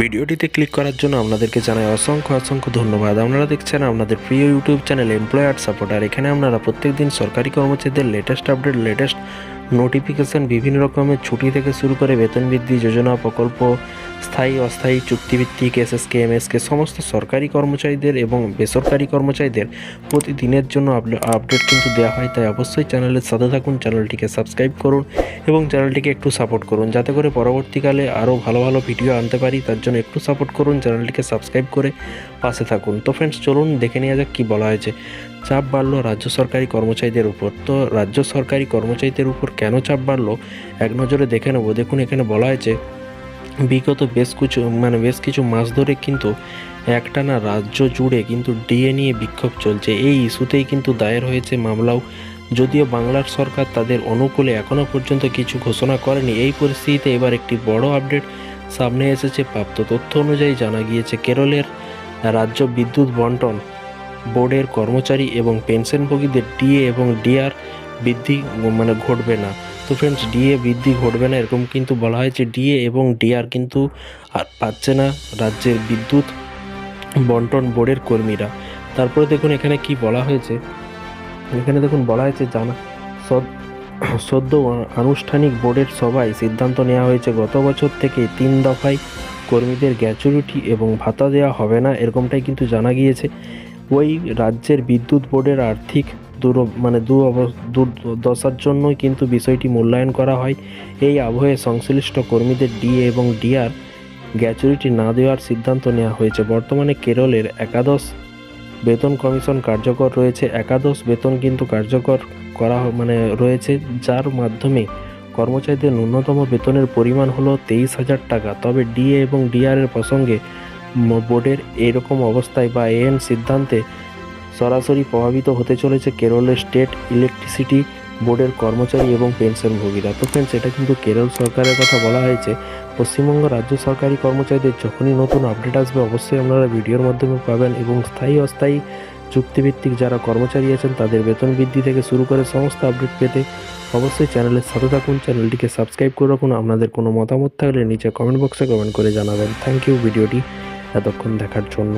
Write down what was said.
ভিডিওটিতে ক্লিক করার জন্য আপনাদেরকে জানাই অসংখ্য অসংখ্য ধন্যবাদ। আপনারা দেখছেন আপনাদের প্রিয় ইউটিউব চ্যানেল এমপ্লয়ার সাপোর্টার এখানে আপনারা প্রত্যেকদিন সরকারি কর্মচারীদের লেটেস্ট আপডেট লেটেস্ট নোটিফিকেশন বিভিন্ন রকমের ছুটি থেকে শুরু করে বেতন বৃদ্ধি, যোজনা প্রকল্প স্থায়ী, অস্থায়ী চুক্তিভিত্তিক এসএসকে এমএসকে সমস্ত সরকারি কর্মচারীদের এবং বেসরকারি কর্মচারীদের প্রতিদিনের জন্য আপডে- আপডেট কিন্তু দেওয়া হয়। তাই অবশ্যই চ্যানেলের সাথে থাকুন, চ্যানেলটিকে সাবস্ক্রাইব করুন এবং চ্যানেলটিকে একটু সাপোর্ট করুন। যাতে করে পরবর্তীকালে আরও ভালো ভালো ভিডিও আনতে পারি, তার জন্য একটু সাপোর্ট করুন, চ্যানেলটিকে সাবস্ক্রাইব করে পাশে থাকুন। তো ফ্রেন্ডস চলুন দেখে নেওয়া যাক কী বলা হয়েছে। চাপ বাড়লো রাজ্য সরকারি কর্মচারীদের উপর। তো রাজ্য সরকারি কর্মচারীদের উপর কেন চাপ বাড়লো? এক নজরে দেখে নেব। দেখুন, এখানে বলা হয়েছে বিগত বেশ কিছু মানে বেশ কিছু মাস ধরে কিন্তু একটানা রাজ্য জুড়ে কিন্তু ডিএ নিয়ে বিক্ষোভ চলছে। এই ইস্যুতেই কিন্তু দায়ের হয়েছে মামলাও। যদিও বাংলার সরকার তাদের অনুকূলে এখনও পর্যন্ত কিছু ঘোষণা করেনি। এই পরিস্থিতিতে এবার একটি বড় আপডেট সামনে এসেছে প্রাপ্ত তথ্য অনুযায়ী জানা গিয়েছে, কেরলের রাজ্য বিদ্যুৎ বন্টন বোর্ডের কর্মচারী এবং পেনশনভোগীদের ডিএ এবং ডিআর বৃদ্ধি মানে ঘটবে না। তো ফ্রেন্ডস ডিএ বৃদ্ধি ঘটবে না, এরকম কিন্তু বলা হয়েছে ডিএ এবং ডিআর কিন্তু আর পাচ্ছে না রাজ্যের বিদ্যুৎ বন্টন বোর্ডের কর্মীরা। তারপরে দেখুন এখানে কি বলা হয়েছে। এখানে দেখুন বলা হয়েছে জানা সদ- সদ্য আনুষ্ঠানিক বোর্ডের সভায় সিদ্ধান্ত নেওয়া হয়েছে, গত বছর থেকে তিন দফায় কর্মীদের গ্যাচুরিটি এবং ভাতা দেওয়া হবে না, এরকমটাই কিন্তু জানা গিয়েছে। ওই রাজ্যের বিদ্যুৎ বোর্ডের আর্থিক দুর মানে দু দুর্দশার জন্যই কিন্তু বিষয়টি মূল্যায়ন করা হয়। এই আবহে সংশ্লিষ্ট কর্মীদের ডিএ এবং ডিআর গ্যাচুরিটি না দেওয়ার সিদ্ধান্ত নেওয়া হয়েছে। বর্তমানে কেরলের একাদশ বেতন কমিশন কার্যকর রয়েছে। একাদশ বেতন কিন্তু কার্যকর করা মানে রয়েছে, যার মাধ্যমে কর্মচারীদের ন্যূনতম বেতনের পরিমাণ হলো তেইশ হাজার টাকা। তবে ডিএ এবং ডিআর এর প্রসঙ্গে বোর্ডের এরকম অবস্থায় বা এএন সিদ্ধান্তে সরাসরি প্রভাবিত হতে চলেছে কেরলের স্টেট ইলেকট্রিসিটি বোর্ডের কর্মচারী এবং পেনশনভোগীরা। তো ফ্রেন্ডস এটা কিন্তু কেরল সরকারের কথা বলা হয়েছে। পশ্চিমবঙ্গ রাজ্য সরকারি কর্মচারীদের যখনই নতুন আপডেট আসবে, অবশ্যই আপনারা ভিডিওর মাধ্যমে পাবেন এবং স্থায়ী অস্থায়ী চুক্তিভিত্তিক যারা কর্মচারী আছেন, তাদের বেতন বৃদ্ধি থেকে শুরু করে সমস্ত আপডেট পেতে অবশ্যই চ্যানেলের সাথে থাকুন। চ্যানেলটিকে সাবস্ক্রাইব করে রাখুন। আপনাদের কোনো মতামত থাকলে নিচে কমেন্ট বক্সে কমেন্ট করে জানাবেন। থ্যাংক ইউ ভিডিওটি এতক্ষণ দেখার জন্য।